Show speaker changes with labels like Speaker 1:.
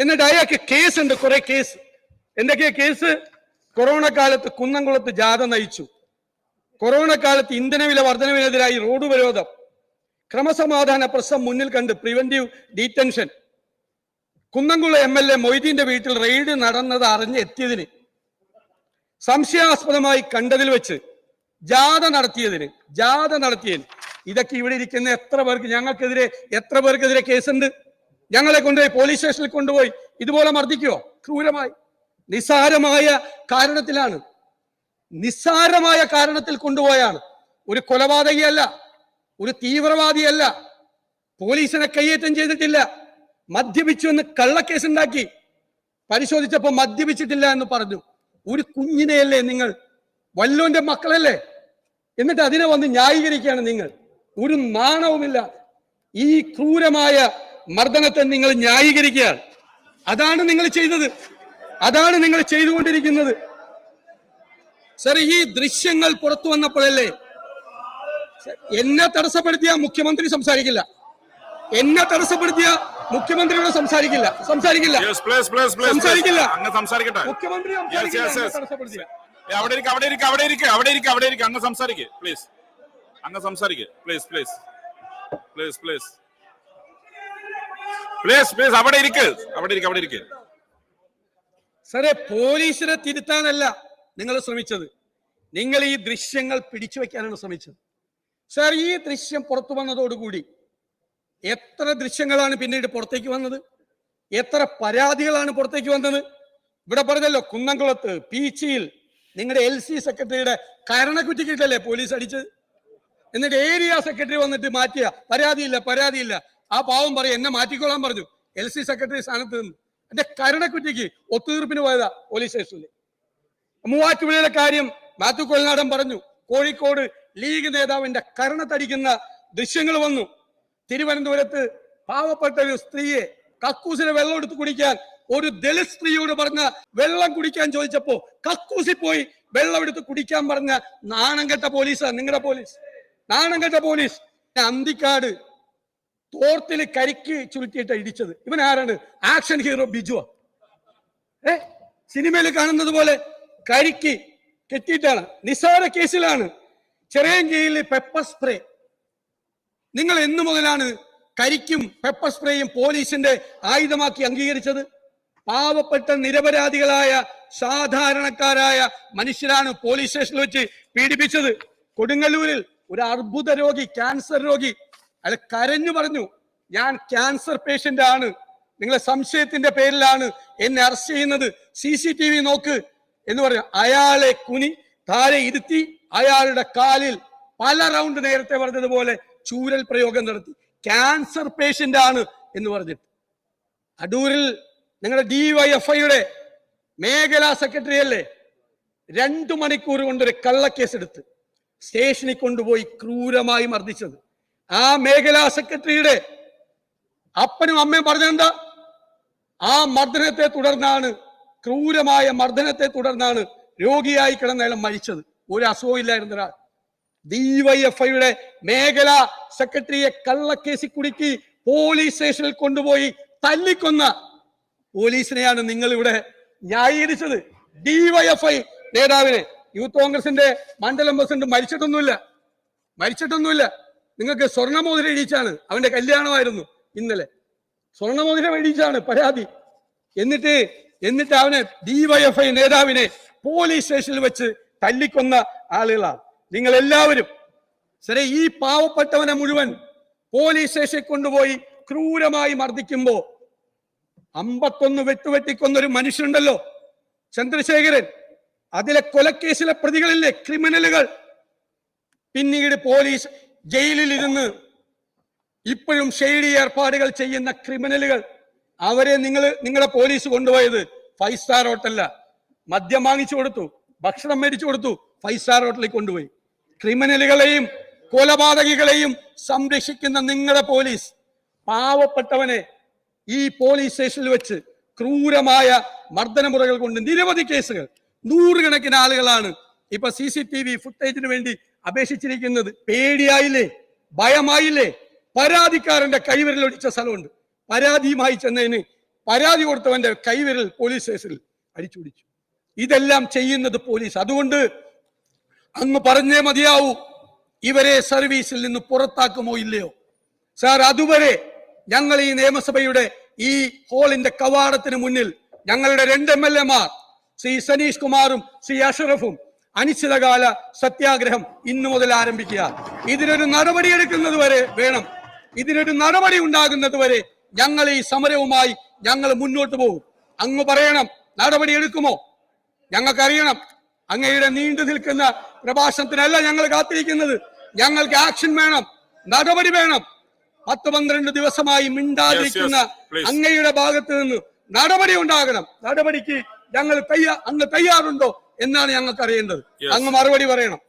Speaker 1: എന്നിട്ട് അയാൾക്ക് കേസ് ഉണ്ട് കുറെ കേസ്. എന്തൊക്കെയാ കേസ്? കൊറോണ കാലത്ത് കുന്നംകുളത്ത് ജാഥ നയിച്ചു. കൊറോണ കാലത്ത് ഇന്ധനവില വർധനവിനെതിരായി റോഡ് വിരോധം ക്രമസമാധാന പ്രശ്നം മുന്നിൽ കണ്ട് preventive detention. Kunnamkulam M L A മൊയ്തീന്റെ വീട്ടിൽ റെയ്ഡ് നടന്നത് അറിഞ്ഞ് എത്തിയതിന്. സംശയാസ്പദമായി കണ്ടതിൽ വെച്ച് ജാഥ നടത്തിയതിന് ജാഥ നടത്തിയതിന്. ഇതൊക്കെ ഇവിടെ ഇരിക്കുന്ന എത്ര പേർക്ക് ഞങ്ങൾക്കെതിരെ എത്ര പേർക്കെതിരെ കേസുണ്ട്? ഞങ്ങളെ കൊണ്ടുപോയി പോലീസ് സ്റ്റേഷനിൽ കൊണ്ടുപോയി. ഇതുപോലെ മർദ്ദിക്കുവോ? ക്രൂരമായി. നിസ്സാരമായ കാരണത്തിലാണ്. നിസ്സാരമായ കാരണത്തിൽ കൊണ്ടുപോയാണ്. ഒരു കൊലപാതകിയല്ല ഒരു തീവ്രവാദിയല്ല. പോലീസിനെ കയ്യേറ്റം ചെയ്തിട്ടില്ല. മദ്യപിച്ചു എന്ന് കള്ളക്കേസ് ഉണ്ടാക്കി പരിശോധിച്ചപ്പോൾ മദ്യപിച്ചിട്ടില്ല എന്ന് പറഞ്ഞു. ഒരു കുഞ്ഞിനെയല്ലേ നിങ്ങൾ? വല്ലോന്റെ മക്കളല്ലേ? എന്നിട്ട് അതിനെ വന്ന് ന്യായീകരിക്കുകയാണ് നിങ്ങൾ. ഒരു നാണവുമില്ല. ഈ ക്രൂരമായ മർദ്ദനത്തെ നിങ്ങൾ ന്യായീകരിക്കുകയാണ് അതാണ് നിങ്ങൾ ചെയ്തത്. അതാണ് നിങ്ങൾ ചെയ്തുകൊണ്ടിരിക്കുന്നത്. സർ ഈ ദൃശ്യങ്ങൾ പുറത്തു വന്നപ്പോഴല്ലേ? എന്നെ തടസ്സപ്പെടുത്തിയ മുഖ്യമന്ത്രി സംസാരിക്കില്ല. എന്നെ തടസ്സപ്പെടുത്തിയ മുഖ്യമന്ത്രിയോട് സംസാരിക്കില്ല. സംസാരിക്കില്ല. സംസാരിക്കില്ല. മുഖ്യമന്ത്രി
Speaker 2: Yes,
Speaker 1: സംസാരിക്കില്ല.
Speaker 2: yes,
Speaker 1: എന്നെ
Speaker 2: yes.
Speaker 1: തടസ്സപ്പെടുത്തിയ.
Speaker 2: ഏ, അവിടെ ഇരിക്ക അവിടെ ഇരിക്ക അവിടെ ഇരിക്ക അവിടെ ഇരിക്ക അവിടെ ഇരിക്ക. അങ്ങ് സംസാരിക്ക് പ്ലീസ് അങ്ങ് സംസാരിക്ക് please please please please please please അവിടെ ഇരിക്ക്. അവിടെ ഇരിക്ക് അവിടെ ഇരിക്ക്.
Speaker 1: സാറേ പോലീസിനെ തിരുത്താനല്ല നിങ്ങൾ ശ്രമിച്ചത്. നിങ്ങൾ ഈ ദൃശ്യങ്ങൾ പിടിച്ചു വെക്കാനാണ് ശ്രമിച്ചത്. സാർ ഈ ദൃശ്യം പുറത്തു വന്നതോടുകൂടി എത്ര ദൃശ്യങ്ങളാണ് പിന്നീട് പുറത്തേക്ക് വന്നത്? എത്ര പരാതികളാണ് പുറത്തേക്ക് വന്നത്? ഇവിടെ പറഞ്ഞല്ലോ കുന്നംകുളത്ത് പീച്ചിയിൽ നിങ്ങളുടെ എൽ സി സെക്രട്ടറിയുടെ കരണക്കുറ്റിക്കിട്ടല്ലേ പോലീസ് അടിച്ചത്? എന്നിട്ട് ഏരിയ സെക്രട്ടറി വന്നിട്ട് മാറ്റിയ. പരാതിയില്ല പരാതിയില്ല. ആ പാവം പറയും എന്നെ മാറ്റിക്കോളാൻ പറഞ്ഞു. എൽ സി സെക്രട്ടറി സ്ഥാനത്ത് നിന്ന്. എന്റെ കരുണക്കുറ്റിക്ക് ഒത്തുതീർപ്പിന് പോയതാ പോലീസ് സ്റ്റേഷനിൽ മൂവാറ്റുപുഴയുടെ കാര്യം മാത്യു കൊൽനാടൻ പറഞ്ഞു. കോഴിക്കോട് ലീഗ് നേതാവിന്റെ കരണത്തടിക്കുന്ന ദൃശ്യങ്ങൾ വന്നു. തിരുവനന്തപുരത്ത് പാവപ്പെട്ട ഒരു സ്ത്രീയെ കക്കൂസിന് വെള്ളം എടുത്ത് കുടിക്കാൻ ഒരു ദളിത് സ്ത്രീയോട് പറഞ്ഞ വെള്ളം കുടിക്കാൻ ചോദിച്ചപ്പോ കക്കൂസിൽ പോയി വെള്ളം എടുത്ത് കുടിക്കാൻ പറഞ്ഞ നാണം കെട്ട പോലീസാ നിങ്ങളുടെ പോലീസ്. നാണം കെട്ട പോലീസ് അന്തിക്കാട് തോർത്തിൽ കരിക്ക് ചുരുട്ടിയിട്ട് ഇടിച്ചത്. ഇവൻ ആരാണ്? ആക്ഷൻ ഹീറോ ബിജുവാ. ഏ? സിനിമയിൽ കാണുന്നത് പോലെ കരിക്ക് കെട്ടിയിട്ടാണ്. നിസാര കേസിലാണ്. ചെറിയൻകീഴിൽ പെപ്പർ സ്പ്രേ. നിങ്ങൾ എന്നു മുതലാണ് കരിക്കും പെപ്പർ സ്പ്രേയും പോലീസിന്റെ ആയുധമാക്കി അംഗീകരിച്ചത്. പാവപ്പെട്ട നിരപരാധികളായ സാധാരണക്കാരായ മനുഷ്യരാണ് പോലീസ് സ്റ്റേഷനിൽ വെച്ച് പീഡിപ്പിച്ചത്. കൊടുങ്ങല്ലൂരിൽ ഒരു അർബുദ രോഗി ക്യാൻസർ രോഗി അയാൾ കരഞ്ഞു പറഞ്ഞു ഞാൻ ക്യാൻസർ പേഷ്യന്റ് ആണ്. നിങ്ങളെ സംശയത്തിന്റെ പേരിലാണ് എന്നെ അറസ്റ്റ് ചെയ്യുന്നത്. സി സി ടി വി നോക്ക്. എന്ന് പറഞ്ഞു. അയാളെ കുനി താഴെ ഇരുത്തി അയാളുടെ കാലിൽ പല റൗണ്ട് നേരത്തെ പറഞ്ഞതുപോലെ ചൂരൽ പ്രയോഗം നടത്തി. ക്യാൻസർ പേഷ്യന്റ് ആണ് എന്ന് പറഞ്ഞിട്ട്. അടൂരിൽ നിങ്ങളുടെ ഡിവൈഎഫ്ഐയുടെ മേഖലാ സെക്രട്ടറി അല്ലേ? രണ്ടു മണിക്കൂർ കൊണ്ടൊരു കള്ളക്കേസ് എടുത്ത് സ്റ്റേഷനിൽ കൊണ്ടുപോയി ക്രൂരമായി മർദ്ദിച്ചത്. ആ മേഖലാ സെക്രട്ടറിയുടെ അപ്പനും അമ്മയും പറഞ്ഞെന്താ ആ മർദ്ദനത്തെ തുടർന്നാണ് ക്രൂരമായ മർദ്ദനത്തെ തുടർന്നാണ് രോഗിയായി കിടന്ന അയാൾ മരിച്ചത്. ഒരു അസുഖം ഇല്ലായിരുന്ന ഒരാൾ. ഡിവൈഎഫ്ഐയുടെ മേഖലാ സെക്രട്ടറിയെ കള്ളക്കേസിൽ കുടുക്കി പോലീസ് സ്റ്റേഷനിൽ കൊണ്ടുപോയി തല്ലിക്കൊന്ന പോലീസിനെയാണ് നിങ്ങൾ ഇവിടെ ന്യായീകരിച്ചത് ഡിവൈഎഫ്ഐ നേതാവിനെ. യൂത്ത് കോൺഗ്രസിന്റെ മണ്ഡലം പ്രസിഡന്റ് മരിച്ചിട്ടൊന്നുമില്ല. മരിച്ചിട്ടൊന്നുമില്ല. നിങ്ങൾക്ക് സ്വർണമോതിരം ഇടിച്ചാണ്. അവന്റെ കല്യാണമായിരുന്നു ഇന്നലെ. സ്വർണമോതിരം ഇടിച്ചാണ് പരാതി. എന്നിട്ട് എന്നിട്ട് അവനെ ഡിവൈഎഫ്ഐ നേതാവിനെ പോലീസ് സ്റ്റേഷനിൽ വെച്ച് തല്ലിക്കൊന്ന ആളുകളാണ്. നിങ്ങൾ എല്ലാവരും ശരി ഈ പാവപ്പെട്ടവനെ മുഴുവൻ പോലീസ് സ്റ്റേഷനിൽ കൊണ്ടുപോയി ക്രൂരമായി മർദ്ദിക്കുമ്പോ അമ്പത്തൊന്ന് വെട്ടുവെട്ടിക്കൊന്നൊരു മനുഷ്യനുണ്ടല്ലോ ചന്ദ്രശേഖരൻ. അതിലെ കൊലക്കേസിലെ പ്രതികളില്ലേ ക്രിമിനലുകൾ. പിന്നീട് പോലീസ് ജയിലിൽ ഇരുന്ന് ഇപ്പോഴും ഷെയ്ഡി ഏർപ്പാടുകൾ ചെയ്യുന്ന ക്രിമിനലുകൾ അവരെ നിങ്ങൾ നിങ്ങളെ പോലീസ് കൊണ്ടുപോയത് ഫൈവ് സ്റ്റാർ ഹോട്ടലില. മദ്യം വാങ്ങിച്ചു കൊടുത്തു ഭക്ഷണം മേടിച്ചു കൊടുത്തു ഫൈവ് സ്റ്റാർ ഹോട്ടലിൽ കൊണ്ടുപോയി. ക്രിമിനലുകളെയും കൊലപാതകികളെയും സംരക്ഷിക്കുന്ന നിങ്ങളുടെ പോലീസ്. പാവപ്പെട്ടവനെ ഈ പോലീസ് സ്റ്റേഷനിൽ വെച്ച് ക്രൂരമായ മർദ്ദനമുറകൾ കൊണ്ട് നിരവധി കേസുകൾ. നൂറുകണക്കിന് ആളുകളാണ് ഇപ്പൊ സി സി ടി വി ഫുട്ടേജിന് വേണ്ടി അപേക്ഷിച്ചിരിക്കുന്നത് പേടിയായില്ലേ? ഭയമായില്ലേ? പരാതിക്കാരന്റെ കൈവിരൽ ഒടിച്ച സ്ഥലമുണ്ട്. പരാതിയുമായി ചെന്നതിന് പരാതി കൊടുത്തവന്റെ കൈവിരൽ പോലീസ് സ്റ്റേഷനിൽ അടിച്ചുപിടിച്ചു. ഇതെല്ലാം ചെയ്യുന്നത് പോലീസ്. അതുകൊണ്ട് അങ്ങ് പറഞ്ഞേ മതിയാവൂ. ഇവരെ സർവീസിൽ നിന്ന് പുറത്താക്കുമോ ഇല്ലയോ? സാർ അതുവരെ ഞങ്ങൾ ഈ നിയമസഭയുടെ ഈ ഹോളിന്റെ കവാടത്തിന് മുന്നിൽ ഞങ്ങളുടെ രണ്ട് എം എൽ എമാർ ശ്രീ സനീഷ് കുമാറും ശ്രീ അഷറഫും അനിശ്ചിതകാല സത്യാഗ്രഹം ഇന്നു മുതൽ ആരംഭിക്കുക. ഇതിനൊരു നടപടി എടുക്കുന്നത് വരെ വേണം. ഇതിനൊരു നടപടി ഉണ്ടാകുന്നത് വരെ ഞങ്ങൾ ഈ സമരവുമായി ഞങ്ങൾ മുന്നോട്ട് പോകും. അങ്ങ് പറയണം നടപടി എടുക്കുമോ? ഞങ്ങൾക്കറിയണം. അങ്ങയുടെ നീണ്ടു നിൽക്കുന്ന പ്രഭാഷണത്തിനല്ല ഞങ്ങൾ കാത്തിരിക്കുന്നത്. ഞങ്ങൾക്ക് ആക്ഷൻ വേണം നടപടി വേണം. പത്ത് പന്ത്രണ്ട് ദിവസമായി മിണ്ടാതിരിക്കുന്ന. അങ്ങയുടെ ഭാഗത്ത് നിന്ന് നടപടി ഉണ്ടാകണം. നടപടിക്ക് ഞങ്ങൾ തയ്യാ അങ്ങ് തയ്യാറുണ്ടോ? എന്നാണ് ഞങ്ങൾക്ക് അറിയേണ്ടത് അങ്ങ് മറുപടി പറയണം.